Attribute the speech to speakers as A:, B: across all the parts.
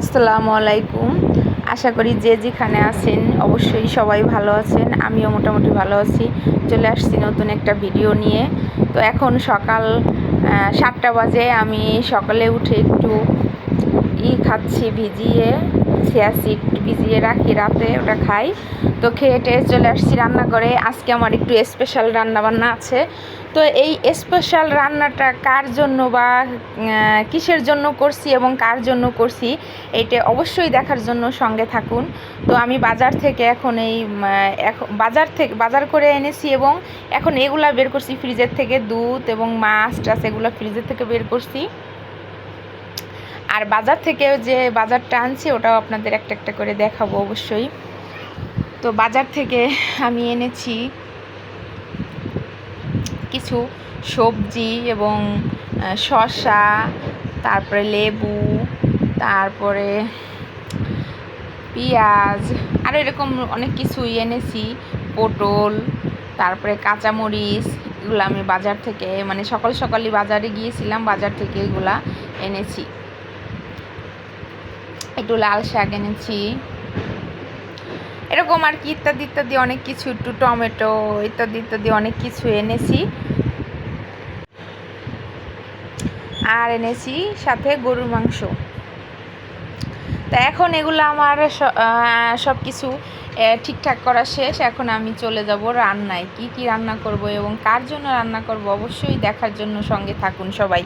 A: আসসালামু আলাইকুম। আশা করি যে যেখানে আছেন অবশ্যই সবাই ভালো আছেন, আমিও মোটামুটি ভালো আছি। চলে আসছি নতুন একটা ভিডিও নিয়ে। তো এখন সকাল সাতটা বাজে, আমি সকালে উঠে একটু ই খাচ্ছি, ভিজিয়ে সিয়াসিড ভিজিয়ে রাখি রাতে, ওটা খাই। তো খেয়ে টেয়ে চলে আসছি রান্না করে আজকে আমার একটু স্পেশাল রান্না বান্না আছে। তো এই স্পেশাল রান্নাটা কার জন্য বা কিসের জন্য করছি এবং কার জন্য করছি এটা অবশ্যই দেখার জন্য সঙ্গে থাকুন। তো আমি বাজার থেকে এখন এই বাজার থেকে, বাজার করে এনেছি এবং এখন এগুলা বের করছি ফ্রিজের থেকে, দুধ এবং মাছ টাছ এগুলো ফ্রিজের থেকে বের করছি। আর বাজার থেকে যে বাজারটা আনছি ওটাও আপনাদের একটা একটা করে দেখাবো অবশ্যই। তো বাজার থেকে আমি এনেছি কিছু সবজি এবং শসা, তারপরে লেবু, তারপরে পেঁয়াজ, আর এরকম অনেক কিছুই এনেছি। পটল, তারপরে কাঁচামরিচ, এগুলো আমি বাজার থেকে মানে সকাল সকালই বাজারে গিয়েছিলাম, বাজার থেকে এগুলা এনেছি। একটু লাল শাক এনেছি। এরকম আর কি ইত্যাদি ইত্যাদি অনেক কিছু, একটু টমেটো ইত্যাদি ইত্যাদি অনেক কিছু এনেছি। আর এনেছি সাথে গরুর মাংস। তা এখন এগুলো আমার সব কিছু ঠিকঠাক করা শেষ। এখন আমি চলে যাব রান্নায়। কি কি রান্না করব এবং কার জন্য রান্না করব অবশ্যই দেখার জন্য সঙ্গে থাকুন সবাই।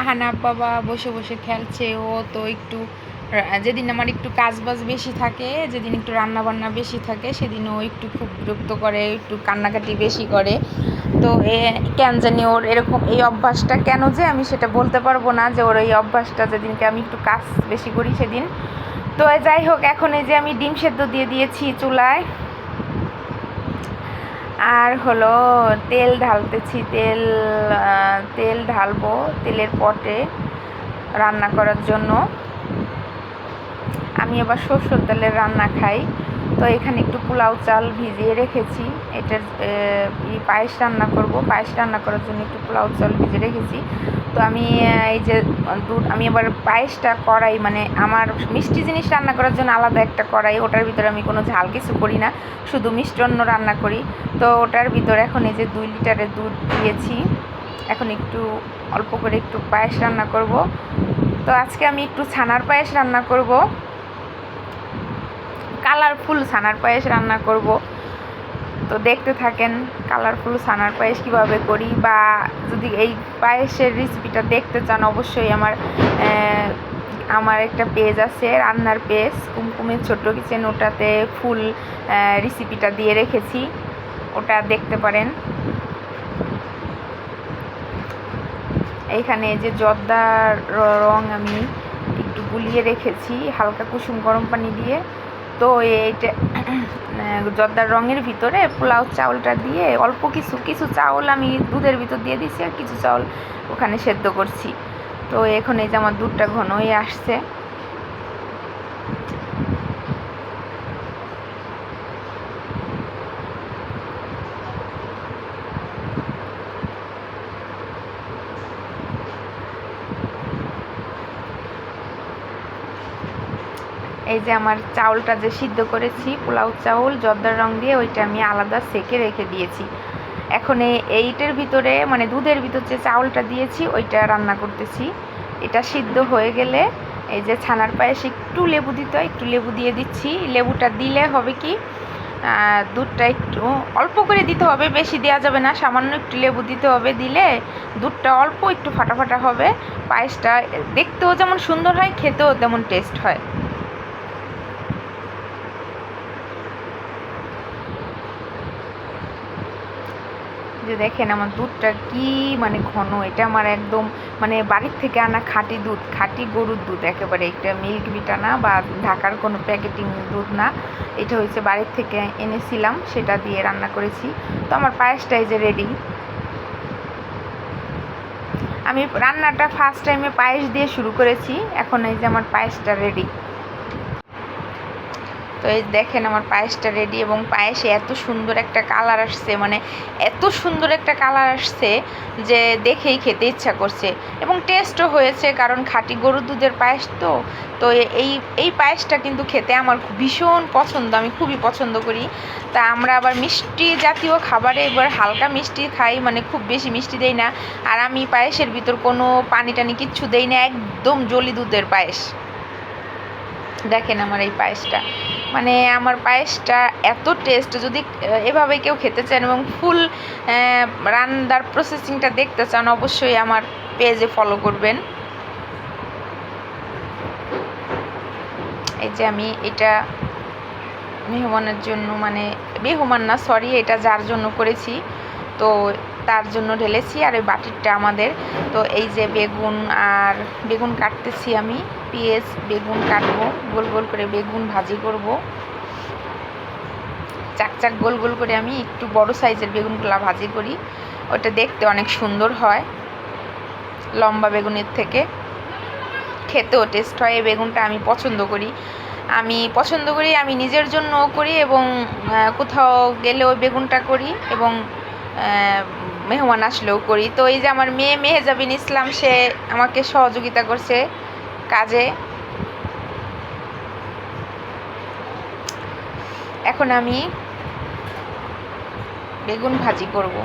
A: আহানাব বাবা বসে বসে খেলছে, ও তো একটু, যেদিন আমার একটু কাজ বাজ বেশি থাকে, যেদিন একটু রান্না বান্না বেশি থাকে, সেদিন ও একটু খুব বিরক্ত করে, একটু কান্নাকাটি বেশি করে। তো এ কেন জানি ওর এরকম এই অভ্যাসটা কেন যে আমি সেটা বলতে পারব না, যে ওর এই অভ্যাসটা যেদিনকে আমি একটু কাজ বেশি করি সেদিন। তো যাই হোক, এখন এই যে আমি ডিম সেদ্ধ দিয়ে দিয়েছি চুলায় আর হলো তেল ঢালতেছি, তেল তেল ঢালবো তেলের পটে রান্না করার জন্য। আমি আবার সরষের তেলের রান্না খাই। তো এখানে একটু পোলাও চাল ভিজিয়ে রেখেছি। এটার পায়েস রান্না করব। পায়েস রান্না করার জন্য একটু পোলাও চাল ভিজিয়ে রেখেছি। তো আমি এই যে দুধ আমি আবার পায়েসটা করাই মানে আমার মিষ্টি জিনিস রান্না করার জন্য আলাদা একটা কড়াই, ওটার ভিতরে আমি কোনো ঝাল কিছু করি না। শুধু মিষ্টান্ন রান্না করি। তো ওটার ভিতরে এখন এই যে দুই লিটারের দুধ দিয়েছি। এখন একটু অল্প করে একটু পায়েস রান্না করব। তো আজকে আমি একটু ছানার পায়েস রান্না করব। কালারফুল ছানার পায়েস রান্না করব। তো দেখতে থাকেন কালারফুল ছানার পায়েস কীভাবে করি বা যদি এই পায়েসের রেসিপিটা দেখতে চান, অবশ্যই আমার আমার একটা পেজ আছে, রান্নার পেজ কুমকুমের ছোট্ট কিচেন ওটাতে ফুল রেসিপিটা দিয়ে রেখেছি। ওটা দেখতে পারেন। এইখানে যে জর্দার রং আমি একটু গুলিয়ে রেখেছি, হালকা কুসুম গরম পানি দিয়ে। তো এইটা জর্দার রঙের ভিতরে পোলাও চাউলটা দিয়ে অল্প কিছু কিছু চাউল আমি দুধের ভিতর দিয়ে দিছি আর কিছু চাউল ওখানে সেদ্ধ করছি। তো এখন এই যে আমার দুধটা ঘন হয়ে আসছে। এই যে আমার চাউলটা যে সিদ্ধ করেছি, পোলাও চাউল, জর্দার রং দিয়ে ওইটা আমি আলাদা সেকে রেখে দিয়েছি। এখন এই- এইটার ভিতরে মানে দুধের ভিতর যে চাউলটা দিয়েছি, ওইটা রান্না করতেছি। এটা সিদ্ধ হয়ে গেলে এই যে ছানার পায়েসে একটু লেবু দিতে হয়, একটু লেবু দিয়ে দিচ্ছি। লেবুটা দিলে হবে কি দুধটা একটু অল্প করে দিতে হবে, বেশি দেওয়া যাবে না, সামান্য একটু লেবু দিতে হবে, দিলে দুধটা অল্প একটু ফাটা ফাটা হবে। পায়েসটা দেখতেও যেমন সুন্দর হয়, খেতেও তেমন টেস্ট হয়। যে দেখেন আমার দুধটা কি মানে ঘন, এটা আমার একদম মানে বাড়ির থেকে আনা খাঁটি দুধ, খাঁটি গরুর দুধ একেবারে। এটা মিল্ক বিটা না বা ঢাকার কোনো প্যাকেটিং দুধ না। এটা হচ্ছে বাড়ির থেকে এনেছিলাম, সেটা দিয়ে রান্না করেছি। তো আমার পায়েসটা এই যে রেডি আমি রান্নাটা ফার্স্ট টাইমে পায়েস দিয়ে শুরু করেছি, এখন এই যে আমার পায়েসটা রেডি তো এই দেখেন আমার পায়েসটা রেডি এবং পায়েসে এত সুন্দর একটা কালার আসছে মানে এত সুন্দর একটা কালার আসছে যে দেখেই খেতে ইচ্ছা করছে। এবং টেস্টও হয়েছে, কারণ খাঁটি গরুর দুধের পায়েস তো। তো এই এই পায়েসটা কিন্তু খেতে আমার ভীষণ পছন্দ, আমি খুবই পছন্দ করি। তা আমরা আবার মিষ্টি জাতীয় খাবারে এবার হালকা মিষ্টি খাই মানে খুব বেশি মিষ্টি দেই না। আর আমি পায়েসের ভিতর কোনো পানি টানি কিচ্ছু দেই না, একদম জলি দুধের পায়েস। দেখেন আমার এই পায়েসটা। মানে আমার পায়েসটা এত টেস্ট যদি এভাবে কেউ খেতে চান এবং ফুল রান্নার প্রসেসিংটা দেখতে চান, অবশ্যই আমার পেজে ফলো করবেন। এই যে আমি এটা মেহমানের জন্য মানে মেহমান না সরি এটা যার জন্য করেছি। তো তার জন্য ঢেলেছি আর ওই বাটিরটা আমাদের। তো এই যে বেগুন আর বেগুন কাটতেছি আমি, পেঁয়াজ, বেগুন কাটবো, গোল গোল করে বেগুন ভাজি করব। চাক চাক গোল গোল করে আমি একটু বড় সাইজের বেগুনগুলো ভাজি করি। ওটা দেখতে অনেক সুন্দর হয়, লম্বা বেগুনের থেকে। খেতেও টেস্ট হয়, এই বেগুনটা আমি পছন্দ করি। আমি পছন্দ করি, আমি নিজের জন্যও করি এবং কোথাও গেলেও বেগুনটা করি এবং মেহমান আসলেও করি। তো এই যে আমার মেয়ে মেহেজাবিন ইসলাম, সে আমাকে সহযোগিতা করছে কাজে। এখন আমি বেগুন ভাজি করব।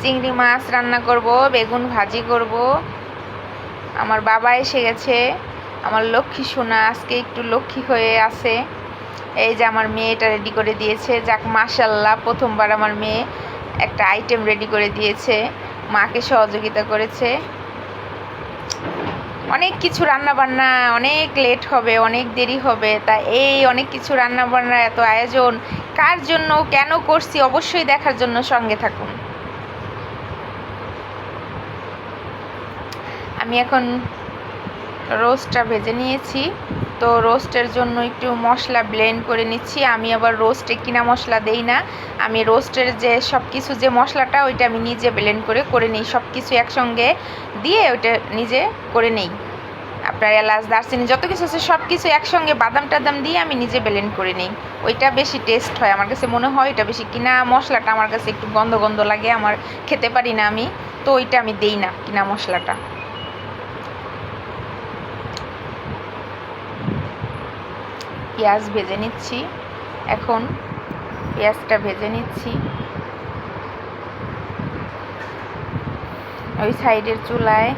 A: চিংড়ি মাছ রান্না করব, বেগুন ভাজি করব। আমার বাবা এসে গেছে। আমার লক্ষ্মী সোনা আজকে একটু লক্ষ্মী হয়ে আছে। এই যে আমার মেয়েটা রেডি করে দিয়েছে। যাক মাসাল্লাহ প্রথমবার আমার মেয়ে একটা আইটেম রেডি করে দিয়েছে। মাকে সহযোগিতা করেছে। অনেক কিছু রান্না বান্না অনেক লেট হবে, অনেক দেরি হবে। তা এই অনেক কিছু রান্না বান্নার এত আয়োজন, কার জন্য, কেন করছি, অবশ্যই দেখার জন্য সঙ্গে থাকুন। আমি এখন রোস্টটা ভেজে নিয়েছি। তো রোস্টের জন্য একটু মশলা ব্লেন্ড করে নিচ্ছি। আমি আবার রোস্টে কিনা মশলা দেই না। আমি রোস্টের যে সব কিছু যে মশলাটা, ওইটা আমি নিজে ব্লেন্ড করে করে নিই। সব কিছু একসঙ্গে দিয়ে ওইটা নিজে করে নেই। আপনার এলাচ, দারচিনি, যত কিছু আছে সব কিছু একসঙ্গে বাদাম টাদাম দিয়ে আমি নিজে ব্লেন্ড করে নিই। ওইটা বেশি টেস্ট হয়। আমার কাছে মনে হয় ওইটা বেশি কিনা মশলাটা আমার কাছে একটু গন্ধ গন্ধ লাগে। আমার খেতে পারি না আমি। তো ওইটা আমি দেই না কিনা মশলাটা। পেঁয়াজ ভেজে নিচ্ছি। এখন পেঁয়াজটা ভেজে নিচ্ছি। ওই সাইডের চুলায়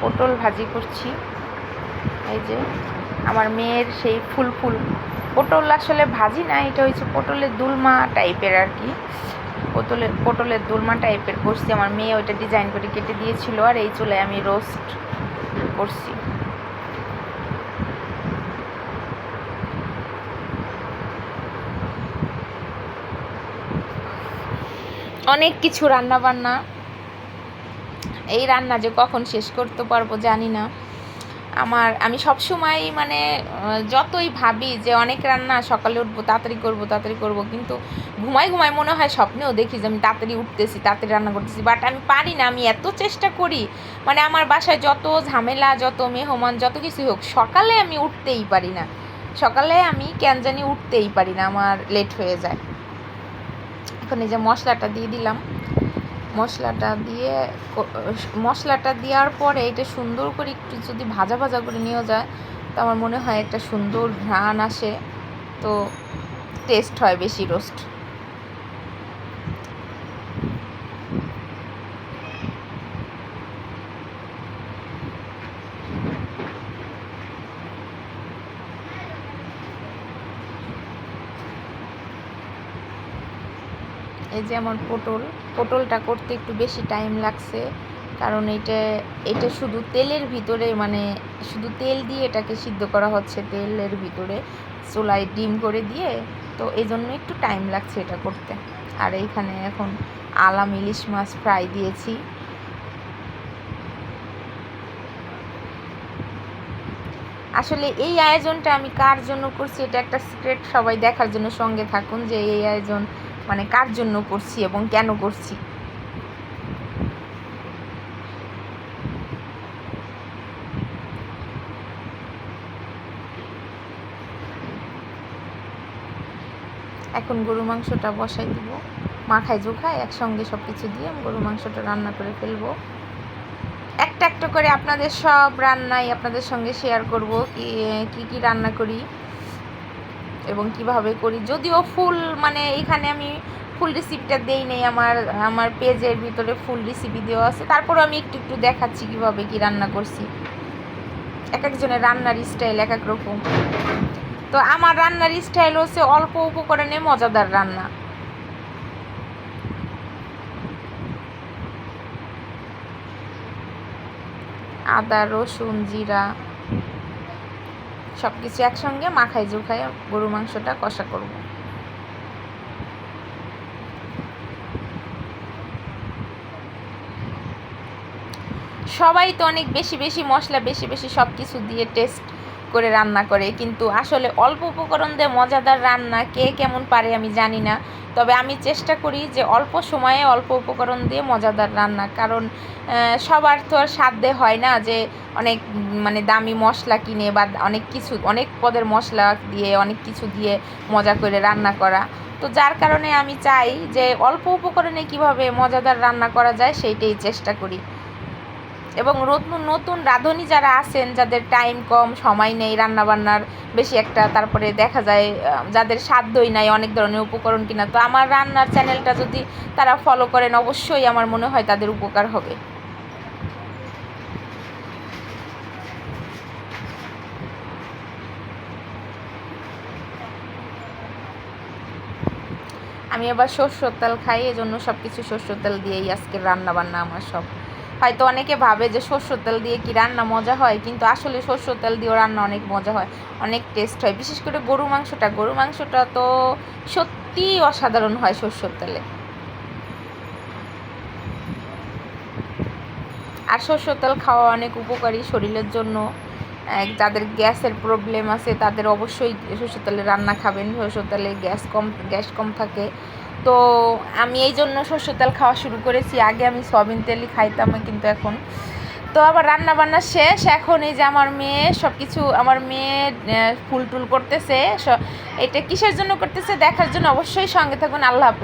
A: পটল ভাজি করছি। এই যে আমার মেয়ের সেই ফুল ফুল। পটল আসলে ভাজি না, এটা হচ্ছে পটলের দুলমা টাইপের আর কি। পটলের পটলের দুলমা টাইপের করছি। আমার মেয়ে ওইটা ডিজাইন করে কেটে দিয়েছিল আর এই চুলায় আমি রোস্ট করছি। অনেক কিছু রান্না বান্না এই রান্না যে কখন শেষ করতে পারব জানি না। আমার, আমি সবসময় মানে যতই ভাবি যে অনেক রান্না সকালে উঠবো, তাড়াতাড়ি করব তাড়াতাড়ি করব, কিন্তু ঘুমাই ঘুমাই মনে হয় স্বপ্নেও দেখি যে আমি তাড়াতাড়ি উঠতেছি, তাড়াতাড়ি রান্না করতেছি। বাট আমি পারি না, আমি এত চেষ্টা করি। মানে আমার বাসায় যত ঝামেলা, যত মেহমান, যত কিছুই হোক, সকালে আমি উঠতেই পারি না। সকালে আমি কেন জানি উঠতেই পারি না, আমার লেট হয়ে যায়। এখন এই যে মশলাটা দিয়ে দিলাম। মশলাটা দিয়ে মশলাটা দেওয়ার পরে এটা সুন্দর করে একটু যদি ভাজা ভাজা করে নিয়ে যায়, তো আমার মনে হয় একটা সুন্দর ঘ্রাণ আসে। তো টেস্ট হয় বেশি রোস্ট এই যে আমার পটল, পটলটা করতে একটু বেশি টাইম লাগছে। কারণ এটা এটা শুধু তেলের ভিতরে মানে শুধু তেল দিয়ে এটাকে সিদ্ধ করা হচ্ছে তেলের ভিতরে। চুলায় ডিম করে দিয়ে, তো এই জন্য একটু টাইম লাগছে এটা করতে। আর এইখানে এখন আলাম ইলিশ মাছ ফ্রাই দিয়েছি। আসলে এই আয়োজনটা আমি কার জন্য করছি এটা একটা সিক্রেট সবাই দেখার জন্য সঙ্গে থাকুন যে এই আয়োজন মানে কার জন্য করছি এবং কেন করছি? এখন গরু মাংসটা বসাই দিব। মাখায় জোখায় একসঙ্গে সব কিছু দিয়ে আমি গরু মাংসটা রান্না করে ফেলব। একটা একটা করে আপনাদের সব রান্নাই আপনাদের সঙ্গে শেয়ার করব, কি কি কি রান্না করি। এবং কীভাবে করি, যদিও ফুল মানে এখানে আমি ফুল রেসিপিটা দেই নেই, আমার আমার পেজের ভিতরে ফুল রেসিপি দেওয়া আছে। তারপরে আমি একটু একটু দেখাচ্ছি কীভাবে কি রান্না করছি। এক একজনের রান্নার স্টাইল এক এক রকম। তো আমার রান্নার স্টাইল হচ্ছে অল্প উপকরণে মজাদার রান্না। আদা, রসুন, জিরা সব কিছু একসঙ্গে মাখাই জুখাই গরু মাংসটা কষা করব। সবাই তো অনেক বেশি বেশি মশলা, বেশি বেশি সব কিছু দিয়ে টেস্ট করে রান্না করে, কিন্তু আসলে অল্প উপকরণ দিয়ে মজাদার রান্না কে কেমন পারে আমি জানি না। তবে আমি চেষ্টা করি যে অল্প সময়ে অল্প উপকরণ দিয়ে মজাদার রান্না, কারণ সবার তো আর সাধ্যে হয় না যে অনেক মানে দামি মশলা কিনে বা অনেক কিছু, অনেক পদের মশলা দিয়ে, অনেক কিছু দিয়ে মজা করে রান্না করা। তো যার কারণে আমি চাই যে অল্প উপকরণে কীভাবে মজাদার রান্না করা যায়, সেইটাই চেষ্টা করি। এবং নতুন নতুন রাঁধুনি যারা আছেন, যাদের টাইম কম, সময় নেই, রান্নাবান্নার বেশি একটা, তারপরে দেখা যায় যাদের সাধ্যই নাই, অনেক ধরনের উপকরণ কিনা। তো আমার রান্নার চ্যানেলটা যদি তারা ফলো করেন, অবশ্যই আমার মনে হয় তাদের উপকার হবে। আমি আবার সর্ষের তেল খাই, এজন্য সব কিছু সর্ষের তেল দিয়েই আজকে রান্না বান্না আমার সব। হয়তো অনেকে ভাবে যে সর্ষের তেল দিয়ে কি রান্না মজা হয়, কিন্তু আসলে সর্ষের তেল দিয়েও রান্না অনেক মজা হয়, অনেক টেস্ট হয়। বিশেষ করে গরু মাংসটা গরু মাংসটা তো সত্যি অসাধারণ হয় সর্ষের তেলে। আর সর্ষের তেল খাওয়া অনেক উপকারী শরীরের জন্য। যাদের গ্যাসের প্রবলেম আছে, তাদের অবশ্যই সর্ষের তেলে রান্না খাবেন, সর্ষের তেলে গ্যাস কম গ্যাস কম থাকে। তো আমি এই জন্য সর্ষের তেল খাওয়া শুরু করেছি। আগে আমি সয়াবিন তেলই খাইতাম কিন্তু এখন। তো আবার রান্না বান্না শেষ। এখন এই যে আমার মেয়ে সব কিছু আমার মেয়ে ফুল টুল করতেছে। এটা কিসের জন্য করতেছে? দেখার জন্য অবশ্যই সঙ্গে থাকুন। আল্লাহ হাফেজ।